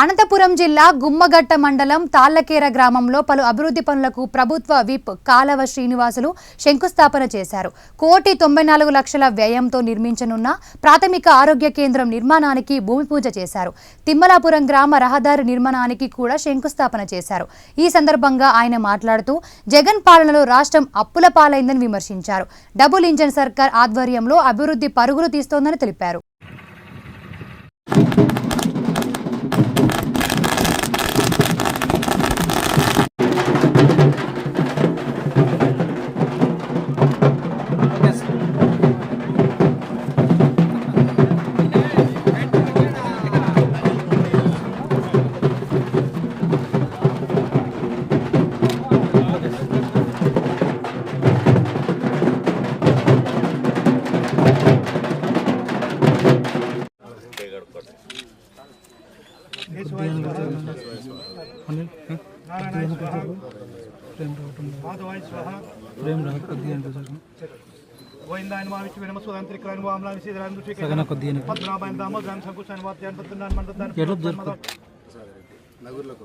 అనంతపురం జిల్లా గుమ్మగట్ట మండలం తాళ్ళకేర గ్రామంలో పలు అభివృద్ధి పనులకు ప్రభుత్వ విప్ కాలవ శ్రీనివాసులు శంకుస్థాపన చేశారు. కోటి తొంభై నాలుగు లక్షల వ్యయంతో నిర్మించనున్న ప్రాథమిక ఆరోగ్య కేంద్రం నిర్మాణానికి భూమి పూజ చేశారు. తిమ్మలాపురం గ్రామ రహదారి నిర్మాణానికి కూడా శంకుస్థాపన చేశారు. ఈ సందర్భంగా ఆయన మాట్లాడుతూ జగన్ పాలనలో రాష్ట్రం అప్పుల పాలైందని విమర్శించారు. డబుల్ ఇంజన్ సర్కార్ ఆధ్వర్యంలో అభివృద్ధి పరుగులు తీస్తోందని తెలిపారు. प्रेम रहा कद्दी अंडो सगन गोविंदाय नमः विष्णु नमः सुधांत्रिकाय नमः आमला विशेष राम दुष्य के सगन कद्दी अंडो पद्राबाय नमः राम संकुश नमः त्यान पत्तनान मंडतान केरल जर नगुर लको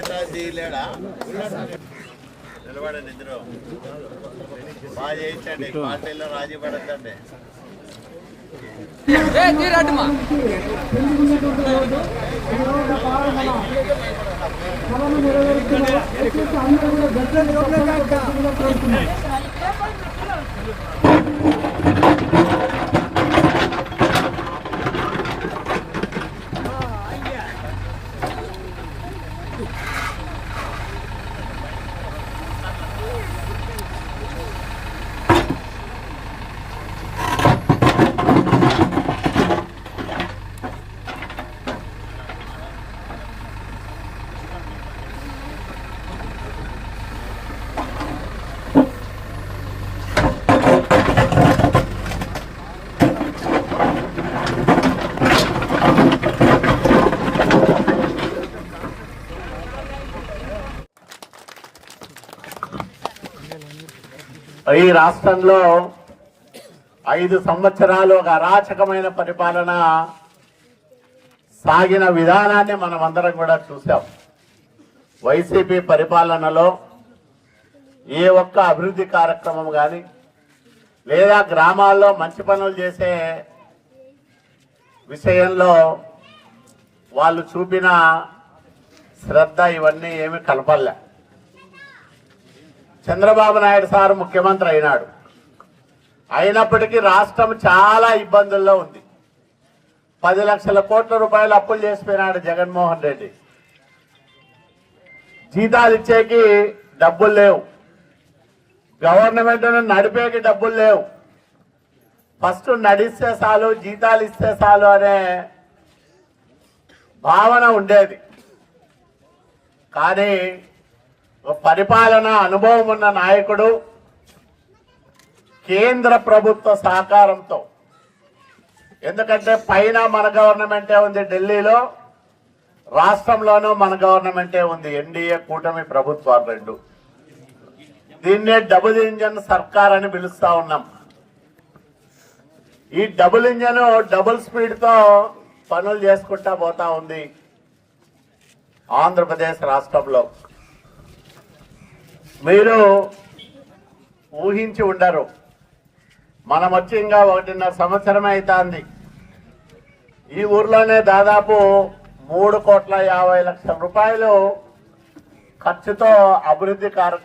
పంచాయతీరాజ్ లేడా? నిలబడండి ఇద్దరు. బాగా చేయించండి పార్టీలో రాజీ పడద్దండి. ఈ రాష్ట్రంలో ఐదు సంవత్సరాలు ఒక అరాచకమైన పరిపాలన సాగిన విధానాన్ని మనం అందరం కూడా చూసాం వైసీపీ పరిపాలనలో ఏ ఒక్క అభివృద్ధి కార్యక్రమం కానీ లేదా గ్రామాల్లో మంచి పనులు చేసే విషయంలో వాళ్ళు చూపిన శ్రద్ధ ఇవన్నీ ఏమి కలపలే చంద్రబాబు నాయుడు సార్ ముఖ్యమంత్రి అయినాడు. అయినప్పటికీ రాష్ట్రం చాలా ఇబ్బందుల్లో ఉంది. పది లక్షల కోట్ల రూపాయలు అప్పులు చేసిపోయినాడు జగన్మోహన్ రెడ్డి. జీతాలు ఇచ్చేకి డబ్బులు లేవు. గవర్నమెంట్ను నడిపేకి డబ్బులు లేవు. ఫస్ట్ నడిస్తే చాలు జీతాలు ఇస్తే చాలు అనే భావన ఉండేది. కానీ పరిపాలన అనుభవం ఉన్న నాయకుడు కేంద్ర ప్రభుత్వ సహకారంతో. ఎందుకంటే పైన మన గవర్నమెంటే ఉంది ఢిల్లీలో రాష్ట్రంలోనూ మన గవర్నమెంటే ఉంది. ఎన్డీఏ కూటమి ప్రభుత్వాలు రెండు. దీన్నే డబుల్ ఇంజన్ సర్కార్ అని పిలుస్తా ఉన్నాం. ఈ డబుల్ ఇంజన్ డబుల్ స్పీడ్తో పనులు చేసుకుంటా పోతా ఉంది ఆంధ్రప్రదేశ్ రాష్ట్రంలో. మీరు ఊహించి ఉండరు. మనం వచ్చి ఇంకా ఒకటిన్నర సంవత్సరం అవుతుంది ఈ ఊర్లోనే దాదాపు మూడు కోట్ల యాభై లక్షల రూపాయలు ఖర్చుతో అభివృద్ధి కార్య